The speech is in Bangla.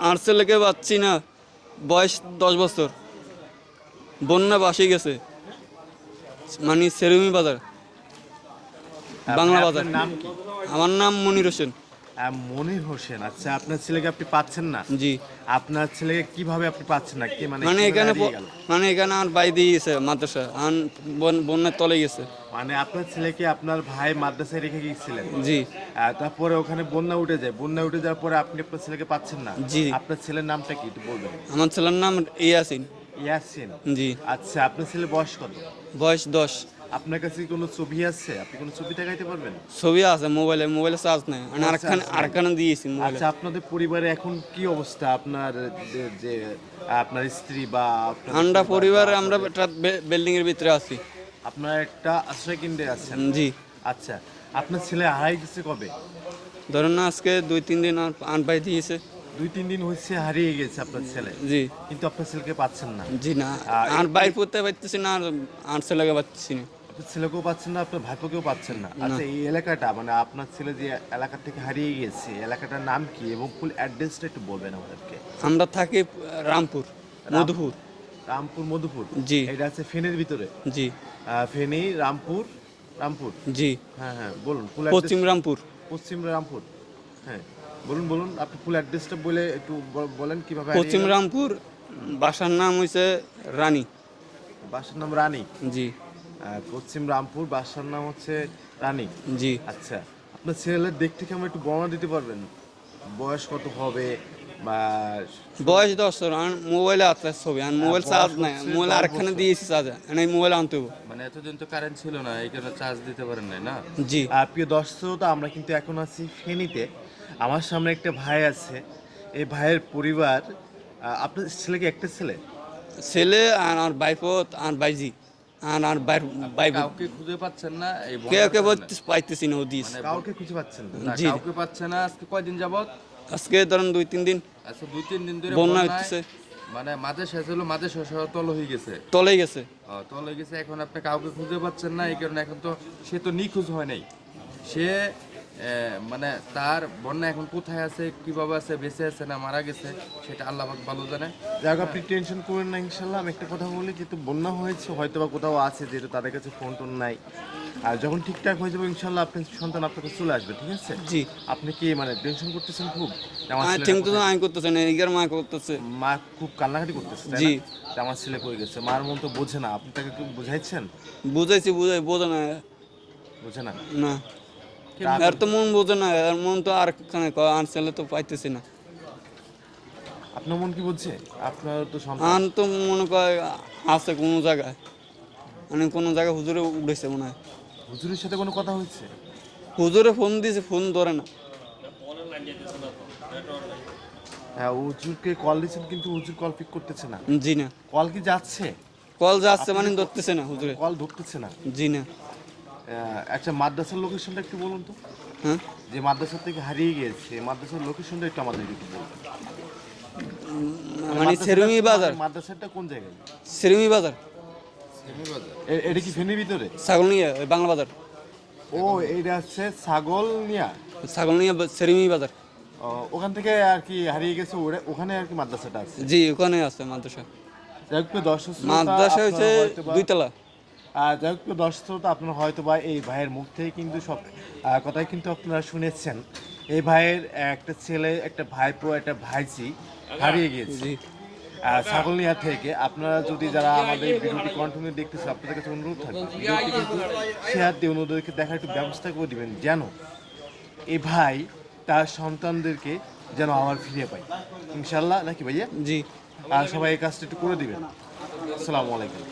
আর ছেলেকে পাচ্ছি না। বয়স দশ বছর। বন্যা বাসে গেছে। মানে সেরুমি বাজার। বাংলা বাজার। নাম আমার নাম মনির হোসেন। মনির হোসেন। আচ্ছা আপনার ছেলেকে আপনি পাচ্ছেন না? জি। আপনার ছেলেকে কীভাবে আপনি পাচ্ছেন না কি? মানে মানে এখানে? মানে এখানে আর বাই দিয়ে গেছে মাদ্রাসা। আর বন- বন্যার তলে গেছে। মানে আপনার ছেলেকে আপনার ভাই মাদ্রাসায় রেখে গিয়েছিলেন। জি। তারপরে ওখানে বন্যা উঠে যায়। বন্যা উঠে যাওয়ার পরে আপনি আপনার ছেলেকে পাচ্ছেন না। জি। আপনার ছেলের নামটা কি একটু বলবেন? আমার ছেলের নাম ইয়াসিন। ইয়াসিন। জি। আচ্ছা আপনার ছেলে বয়স কত? বয়স দশ। আপনার কাছে কি কোনো ছবি আছে? আপনি কোনো ছবি দেখাইতে পারবেন? ছবি আছে মোবাইলে। মোবাইলে চার্জ নেই। মানে আরেকখানে আরেকখানে দিয়েছি আচ্ছা আপনাদের পরিবারে এখন কি অবস্থা? আপনার যে- আপনার স্ত্রী বা আমরা পরিবার আমরা বিল্ডিং এর ভিতরে আছি। আপনার একটা আশ্রয় কেন্দ্রে আছেন? জি। আচ্ছা আপনার ছেলে হারাই গেছে কবে? ধরুন না আজকে দুই তিন দিন আর আন পাই দিয়েছে। দুই তিন দিন হচ্ছে হারিয়ে গেছে আপনার ছেলে। জি। কিন্তু আপনার ছেলেকে পাচ্ছেন না। জি না আর আর বাইর করতে পারতেছি না আর আর ছেলেকে পাচ্ছি না। আপনার ছেলেকেও পাচ্ছেন না আপনার ভাইপোকেও পাচ্ছেন না। আচ্ছা এই এলাকাটা মানে আপনার ছেলে যে এলাকা থেকে হারিয়ে গেছে এলাকাটার নাম কি? এবং ফুল অ্যাড্রেসটা একটু বলবেন আমাদেরকে। আমরা থাকি রামপুর মধুপুর। রামপুর মধুপুর। জি। এটা আছে ফেনের ভিতরে। জি। ফেনী রামপুর রামপুর। জি। হ্যাঁ হ্যাঁ বলুন ফুল পশ্চিম রামপুর। পশ্চিম রামপুর। হ্যাঁ বলুন বলুন আপনি ফুল অ্যাড্রেসটা বলে একটু বলেন কীভাবে পশ্চিম রামপুর বাসার নাম হয়েছে রানী। বাসার নাম রানী? জি। পশ্চিম রামপুর বাসার নাম হচ্ছে রানী। জি। আচ্ছা আপনার ছেলের দেখতে কেমন একটু বর্ণনা দিতে পারবেন? বয়স কত হবে? বয়স দশ মোবাইলে আছে ছবি আর মোবাইল চার্জ নাই মোবাইল আরেকখানে দিয়েছি চার্জ আর এই মোবাইল আনতে হবে মানে এতদিন তো কারেন্ট ছিল না এই কারণে চার্জ দিতে পারেন নাই না? জি। প্রিয় দর্শক তো আমরা কিন্তু এখন আছি ফেনীতে। আমার সামনে একটা ভাই আছে এই ভাইয়ের পরিবার আপনার ছেলেকে একটা ছেলে? ছেলে আর আর বাইপত আর বাইজি আর আর বাইপ কাউকে খুঁজে পাচ্ছেন না এই কে কে বলতে পাইতেছি না ওদিস কাউকে খুঁজে পাচ্ছেন না। কাউকে পাচ্ছে না আজকে কয়দিন যাবত আজকে ধরেন দুই তিন দিন আচ্ছা দুই তিন দিন ধরে বন্যা হচ্ছে মানে মাঝে শেষ হলো মাঝে শেষ হওয়া তল হয়ে গেছে। তলে গেছে। তল গেছে এখন আপনি কাউকে খুঁজে পাচ্ছেন না এই কারণে এখন তো সে তো নিখোঁজ হয় নাই। সে মানে তার বন্যা এখন কোথায় আছে কীভাবে আছে বেঁচে আছে না মারা গেছে সেটা আল্লাহ পাক ভালো জানে। যাক আপনি টেনশন করেন না ইনশাল্লাহ। আমি একটা কথা বলি যেহেতু বন্যা হয়েছে হয়তো বা কোথাও আছে যেহেতু তাদের কাছে ফোন টোন নাই। আর যখন ঠিকঠাক হয়ে যাবে ইনশাল্লাহ আপনার সন্তান আপনার কাছে চলে আসবে ঠিক আছে? জি। আপনি কি মানে টেনশন করতেছেন খুব? তো কোথায়? আইন না এগার মা করতেছে। মা খুব কান্নাকাটি করতেছে জি। আমার ছেলে কই গেছে? মার মন তো বোঝে না। আপনি তাকে বুঝাইছেন? বুঝাইছি বুঝাই বোঝে না। বোঝে না? না। আর তো মন বোঝে না আর মন তো আর খানে আর ছেলে তো পাইতেছি না। আপনার মন কি বলছে আপনার তো সন্তান। আন তো মনে করে আছে কোনো জায়গায়। মানে কোনো জায়গায় হুজুরে উঠেছে মনে হয়। হুজুরের সাথে কোনো কথা হয়েছে? হুজুরে ফোন দিয়েছে ফোন ধরে না। হ্যাঁ হুজুরকে কল দিয়েছেন কিন্তু হুজুর কল পিক করতেছে না। জি না। কল কি যাচ্ছে? কল যাচ্ছে মানে ধরতেছে না হুজুরে। কল ধরতেছে না? জি না। আচ্ছা মাদ্রাসার লোকেশনটা একটু বলুন তো। হ্যাঁ? যে মাদ্রাসা থেকে হারিয়ে গিয়েছে মাদ্রাসার লোকেশনটা একটু আমাদের একটু বলুন। মানে সেরুমি বাজার। মাদ্রাসাটা কোন জায়গায়? সেরুমি বাজার। এটা কি ফেনীর ভিতরে? ছাগল নিয়ে ওই বাংলা বাজার। ও এইটা হচ্ছে ছাগল নিয়া? ছাগল নিয়ে সেরুমি বাজার। ওখান থেকে আর কি হারিয়ে গেছে ওখানে আর কি মাদ্রাসাটা আছে? জি ওখানে আছে মাদ্রাসা। মাদ্রাসা হচ্ছে দুইতলা। আর যাই হোক দর্শক আপনারা হয়তো বা এই ভাইয়ের মুখ থেকে কিন্তু সব কথাই কিন্তু আপনারা শুনেছেন। এই ভাইয়ের একটা ছেলে একটা ভাইপো একটা ভাইজি হারিয়ে গিয়েছে। ছাগলনিয়া থেকে আপনারা যদি যারা আমাদের ভিডিওটি কন্টিনিউ দেখতেছে আপনাদের কাছে অনুরোধ থাকবে ভিডিওটি কিন্তু শেয়ার দিয়ে অন্যদেরকে দেখার একটু ব্যবস্থা করে দিবেন যেন এ ভাই তার সন্তানদেরকে যেন আবার ফিরে পাই ইনশাল্লাহ নাকি ভাইয়া? জি। আর সবাই এই কাজটা একটু করে দিবেন। আসসালামু আলাইকুম।